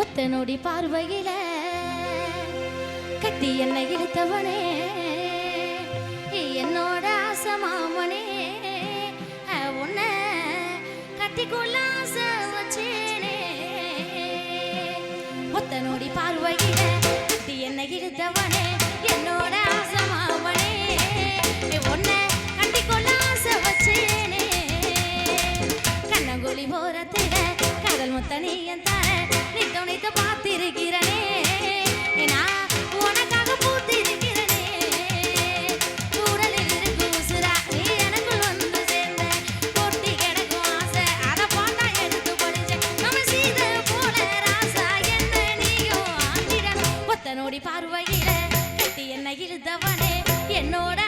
ஒத்த நொடி பார்வையில கட்டி என்னை இழுத்தவனே. என்னோட ஆசமாமனே உன்னை கட்டிக்கொள்ள ஆசை வச்சேனே. ஒத்த நொடி பார்வையில கட்டி என்னை இழுத்தவனே என்னோட ஆசமாமனே உன்னை கட்டிக்கொள்ள ஆசை வச்சேனே. கண்ணங்குழி போரத்தில கடல் முத்த நீ என் நோடி பார்வையில கட்டி என்ன இழுத்தவனே. என்னோட